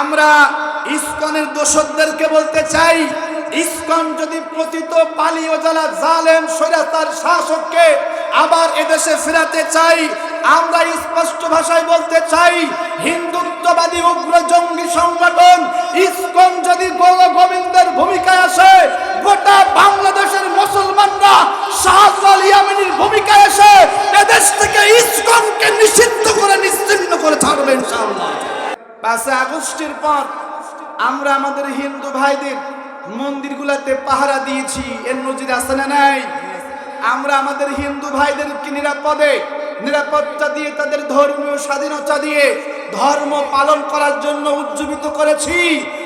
আমরা ইস্কনের দোষদেরকে বলতে চাই, ইসকন যদি প্রতীত পালিয়ে জ্বালা জালেম, স্বৈরাচার, শাসককে আবার এদেশে ফেরাতে চাই, আমরা স্পষ্ট ভাষায় বলতে চাই, হিন্দুত্ববাদী উগ্র জঙ্গি সংগঠন ইস্কন যদি গৌর গোবিন্দের ভূমিকায় আসে, গোটা বাংলাদেশের মুসলমানরা শাহজাল ইয়ামিনীর ভূমিকায় এসে এদেশ থেকে ইস্কনকে নিষিদ্ধ করে, নিশ্চিন্ন করে ছাড়বে ইনশাআল্লাহ। পাঁচে আগস্টের পর আমরা আমাদের হিন্দু ভাইদের মন্দিরগুলোতে পাহারা দিয়েছি। এর নজির নাই? আমরা আমাদের হিন্দু ভাইদেরকে নিরাপদে, নিরাপত্তা দিয়ে তাদের ধর্মীয় স্বাধীনতা দিয়ে ধর্ম পালন করার জন্য উজ্জীবিত করেছি।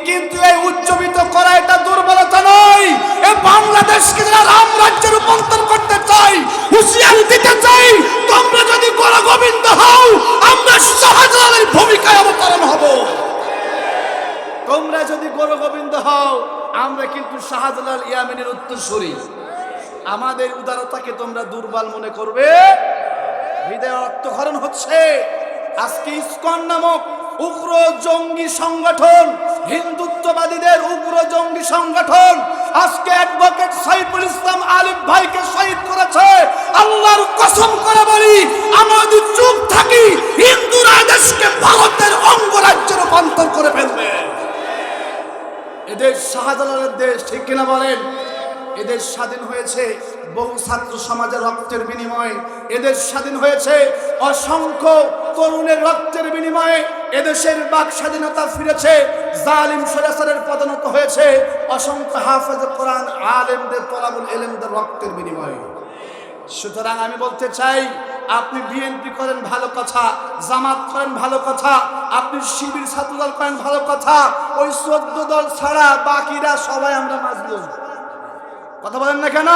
কিন্তু এই উজ্জীবিত করা এটা দুর্বলতা নয়। এ বাংলাদেশকে যারা রাম রাজ্যে রূপান্তর করতে চাই হুঁশিয়ারি দিতে চাই তোমরা যদি গোরা গোবিন্দ হও, আমরা শাহজালালের ভূমিকায় অবতরণ হব। তোমরা যদি গোর গোবিন্দ হও, আমরা কিন্তু শাহজালাল ইয়ামিনের উত্তরসূরি। আমাদের উদারতাকে তোমরা দুর্বল মনে করবে। হৃদয় রক্তক্ষরণ হচ্ছে আজকে ইসকন নামক উগ্র জঙ্গি সংগঠন, হিন্দুত্ববাদীদের উগ্র জঙ্গি সংগঠন। আজকে আলিফ ভাইকে শহীদ করেছে। আল্লাহর কসম করে বলি, আমরা যদি চুপ থাকি হিন্দুরা দেশকে ভারতের অঙ্গরাজ্যে রূপান্তর করে ফেলবে। এদের শাহজালালের দেশ, ঠিক কিনা বলেন? এদের স্বাধীন হয়েছে বহু ছাত্র সমাজের রক্তের বিনিময়ে। এদের স্বাধীন হয়েছে অসংখ্য তরুণের রক্তের বিনিময়ে। এদেশের বাক স্বাধীনতা ফিরেছে, জালিম সরাসরের পদনত হয়েছে, অসংখ্য হাফেজ কোরআন আলেমদের তলাবুল এলেমদের রক্তের বিনিময়ে। সুতরাং আমি বলতে চাই, আপনি বিএনপি করেন ভালো কথা, জামাত করেন ভালো কথা, আপনি শিবির ছাত্রদল করেন ভালো কথা, ওই চোদ্দ দল ছাড়া বাকিরা সবাই আমরা মাজলুম। কথা বলেন না কেন?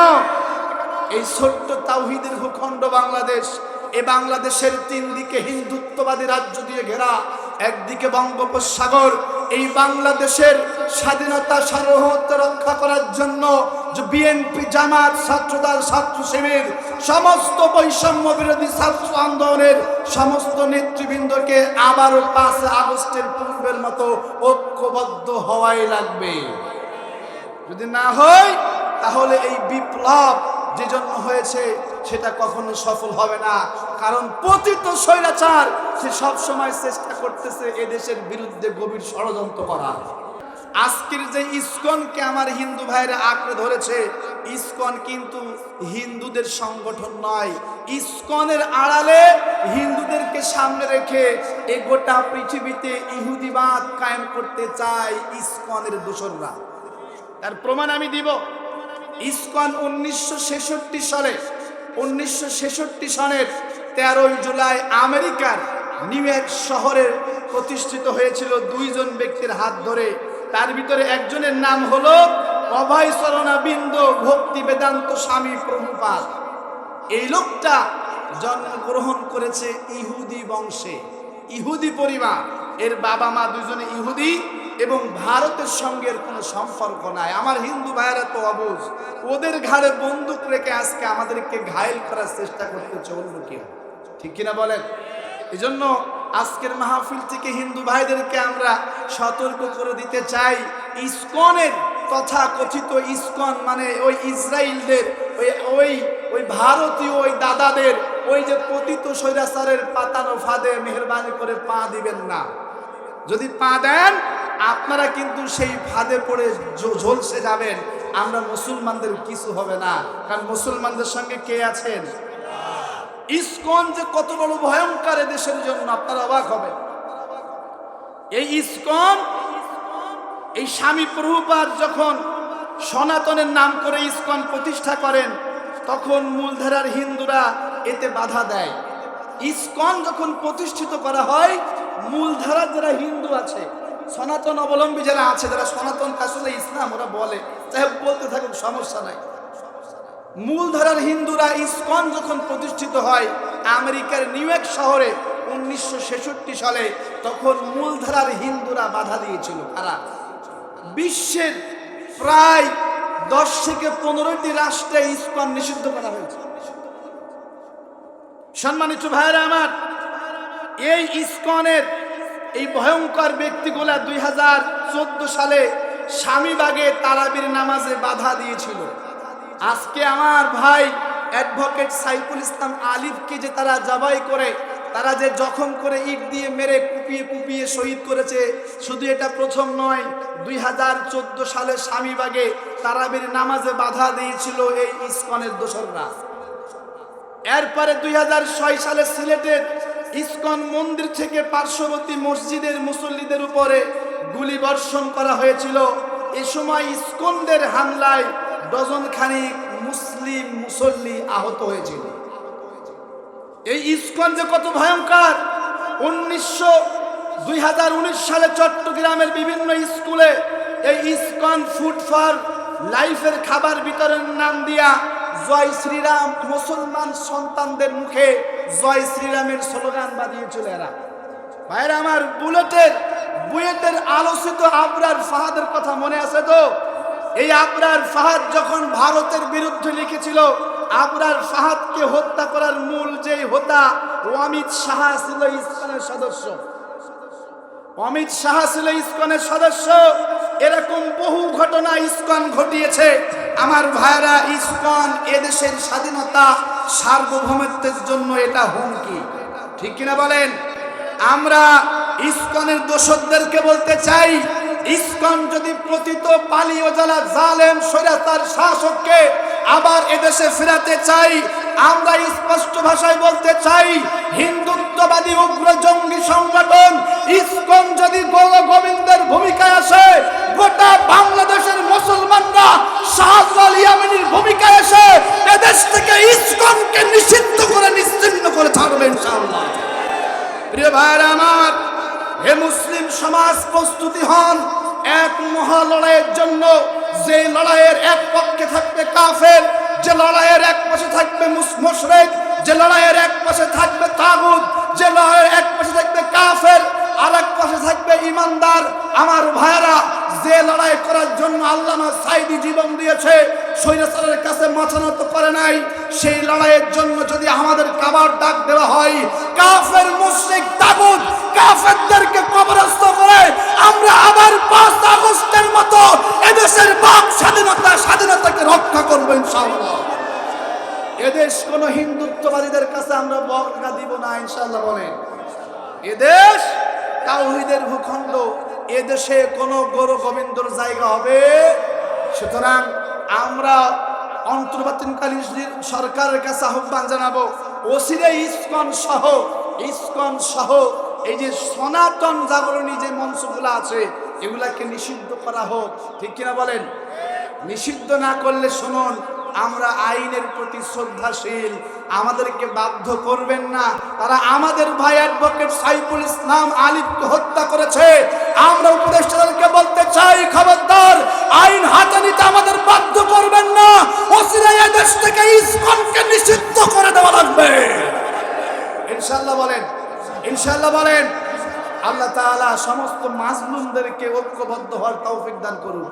এই ছোট্ট তাওহিদের ভূখণ্ড বাংলাদেশ, এ বাংলাদেশের তিন দিকে হিন্দুত্ববাদী রাজ্য দিয়ে ঘেরা একদিকে বঙ্গোপসাগর, এই বাংলাদেশের স্বাধীনতা সার্বভৌমত্ব রক্ষা করার জন্য বিএনপি জামাত, ছাত্রদল ছাত্র শিবির সমস্ত বৈষম্য বিরোধী ছাত্র আন্দোলনের সমস্ত নেতৃবৃন্দকে আবারও পাঁচ আগস্টের পূর্বের মতো ঐক্যবদ্ধ হওয়াই লাগবে। যদি না হয়, তাহলে এই বিপ্লব যে জন্য হয়েছে, সেটা কখনো সফল হবে না। কারণ পতিত স্বৈরাচার, সে সব সময় চেষ্টা করতেছে এদেশের বিরুদ্ধে গভীর ষড়যন্ত্র করা আজকের যে ইস্কনকে আমার হিন্দু ভাইরা আঁকড়ে ধরেছে, ইস্কন কিন্তু হিন্দুদের সংগঠন নয়। ইস্কনের আড়ালে হিন্দুদেরকে সামনে রেখে এ গোটা পৃথিবীতে ইহুদিবাদ কায়েম করতে চায় ইসকনের দোসররা। তার প্রমাণ আমি দিব। ইস্কন উনিশশো সালে, উনিশশো সনের তেরোই জুলাই আমেরিকার নিউ ইয়র্ক শহরে প্রতিষ্ঠিত হয়েছিল দুইজন ব্যক্তির হাত ধরে। তার ভিতরে একজনের নাম হলো অভয় চরণাবিন্দ ভক্তি বেদান্ত স্বামী প্রভুপাদ এই লোকটা জন্মগ্রহণ করেছে ইহুদি বংশে। ইহুদি পরিবার, এর বাবা মা দুজনে ইহুদি এবং ভারতের সঙ্গে কোনো সম্পর্ক নাই। আমার হিন্দু ভাইয়েরা তো অবুজ ওদের ঘাড়ে বন্দুক রেখে আজকে আমাদেরকে ঘায়েল করার চেষ্টা করতেছে অন্য কেউ। ঠিক কিনা বলেন? এই জন্য আজকের মাহফিল থেকে হিন্দু ভাইদেরকে আমরা সতর্ক করে দিতে চাই। ইসকনের তথা কথিত ইসকন মানে ওই ইসরায়েলদের ওই ওই ওই ভারতীয় ওই দাদাদের, ওই যে পতিত স্বৈরাচারের পাতানো ফাঁদে মেহরবানি করে পা দিবেন না। যদি পা দেন, আপনারা কিন্তু সেই ফাঁদে পড়ে ঝলসে যাবেন। আমরা মুসলমানদের কিছু হবে না। কারণ মুসলমানদের সঙ্গে কে আছেন? ইসকন যে কত বড় ভয়ঙ্কর দেশের জন্য, আপনারা অবাক হবেন। এই ইস্কন, এই স্বামী প্রভুপাদ যখন সনাতনের নাম করে ইস্কন প্রতিষ্ঠা করেন, তখন মূলধারার হিন্দুরা এতে বাধা দেয়। ইস্কন যখন প্রতিষ্ঠিত করা হয়, মূলধারার যারা হিন্দু আছে, সনাতন অবলম্বী যারা আছে, যারা সনাতন আসলে ইসলাম ওরা বলে। যাই বলতে থাকুক, সমস্যা নাই। মূলধারার হিন্দুরা ইসকন যখন প্রতিষ্ঠিত হয়, আমেরিকার নিউ ইয়র্ক শহরে উনিশশো ছেষট্টি সালে, তখন মূলধারার হিন্দুরা বাধা দিয়েছিল। কারা? বিশ্বের প্রায় দশ থেকে পনেরোটি রাষ্ট্রে ইসকন নিষিদ্ধ করা হয়েছে। সম্মানিত ভাইরা আমার, এই ইসকনের এই ভয়ঙ্কর ব্যক্তিগুলা দুই হাজার চোদ্দ সালে স্বামীবাগে তারাবির নামাজে বাধা দিয়েছিল। আজকে আমার ভাই অ্যাডভোকেট সাইফুল ইসলাম আলিফকে যে তারা জবাই করে, তারা যে জখম করে ইট দিয়ে মেরে কুপিয়ে কুপিয়ে শহীদ করেছে, শুধু এটা প্রথম নয়, দুই হাজার চোদ্দ সালে স্বামীবাগে তারাবির নামাজে বাধা দিয়েছিল এই ইস্কনের দোসররা। এরপরে দুই হাজার ছয় সালে সিলেটের ইস্কন মন্দির থেকে পার্শ্ববর্তী মসজিদের মুসল্লিদের উপরে গুলি বর্ষণ করা হয়েছিল। এ সময় ইস্কনদের হামলায় ডজন খানিক মুসলিম মুসল্লি আহত হয়েছিল। এই ইস্কন যে কত ভয়ঙ্কর, উনিশশো দুই হাজার উনিশ সালে চট্টগ্রামের বিভিন্ন স্কুলে এই ইস্কন ফুড ফর লাইফের খাবার বিতরণের নাম দিয়া জয় শ্রীরাম মুসলমান সন্তানদের মুখে জয় শ্রীরামের স্লোগান বাদিয়েছিল এরা। ভাইরা, আমার বুলেটের, বুয়েটের আলোচিত আবরার ফাহাদের কথা মনে আছে তো? এই আবরার ফাহাদ যখন ভারতের বিরুদ্ধে লিখেছিল, আবরার ফাহাদকে হত্যা করার মূল যেই হোতা অমিত সাহা ছিল ইসলামের সদস্য। অমিত সাহা ছিল ইসকনের সদস্য। এরকম বহু ঘটনা ইসকন ঘটিয়েছে। আমার ভাইরা, ইসকন এদেশের স্বাধীনতা, সার্বভৌমত্বের জন্য এটা হুমকি। ঠিক কিনা বলেন? আমরা ইসকনের দোষকদেরকে বলতে চাই ইসকন যদি প্রতীত পালিয়ে যারা জালেম, স্বৈরাচার শাসককে আবার এদেশে ফেরাতে চাই, আমরা স্পষ্ট ভাষায় বলতে চাই, হিন্দুত্ববাদী উগ্র জঙ্গি সংগঠন ইসকন যদি গৌর গোবিন্দের ভূমিকায় আসে, গোটা বাংলাদেশের মুসলমানরা শাহজাল ইয়ামিনীর ভূমিকায় এসে এদেশ থেকে ইসকনকে নিষিদ্ধ করে নিশ্চিন্ন করে ছাড়বে ইনশাআল্লাহ। প্রিয় ভাইরা আমার হে মুসলিম সমাজ, প্রস্তুতি হন। এক মহা লড়াইয়ের জন্য যে লড়াইয়ের এক পক্ষে থাকবে কাফের, যে লড়াইয়ের এক পাশে থাকবে মুশরেক, যে লড়াইয়ের এক পাশে থাকবে তাগুদ যে লড়াইয়ের এক পাশে থাকবে কাফের আর এক পাশে থাকবে ইমানদার। আমার ভাইরা যে লড়াই করার জন্য আল্লামা সাইদি জীবন দিয়েছে স্বৈরাচারের কাছে মাথা নত করে নাই, সেই লড়াইয়ের জন্য যদি আমাদের কাবার ডাক দেওয়া হয়, কাফের, মুশরিক, তাগুত কাফেরদেরকে কবরস্থ করে আমরা আবার পাঁচ আগস্টের মতো এদেশের বাক স্বাধীনতা, স্বাধীনতাকে রক্ষা করব ইনশাআল্লাহ। এদেশ কোন হিন্দুত্ববাদীদের কাছে আমরা বর্গা দিব না, ইনশাআল্লাহ বলেন। এদেশ তাওহিদের ভূখণ্ড, এদেশে কোনো গৌর গোবিন্দর জায়গা হবে? সুতরাং আমরা অন্তর্বর্তীকালীন সরকারের কাছে আহ্বান জানাব, ওসিরে ইস্কন সহ ইস্কন সহ এই যে সনাতন জাগরণী যে মঞ্চগুলো আছে, এগুলাকে নিষিদ্ধ করা হোক। ঠিক কিনা বলেন? নিষিদ্ধ না করলে শুনুন, আমরা আইনের প্রতি শ্রদ্ধাশীল, আমাদেরকে বাধ্য করবেন না। তারা আমাদের ভাই অ্যাডভোকেট সাইফুল ইসলাম আলিফকে হত্যা করেছে। আমরা উপদেষ্টাদেরকে বলতে চাই, খবরদার, আইন হাতে নিতে আমাদের বাধ্য করবেন না। অচিরে দেশ থেকে ইসকনকে নিষিদ্ধ করে দেওয়া লাগবে। ইনশাল্লাহ বলেন ইনশাল্লাহ বলেন আল্লাহ তাআলা সমস্ত মাজলুমদেরকে ঐক্যবদ্ধ হওয়ার তৌফিক দান করুন।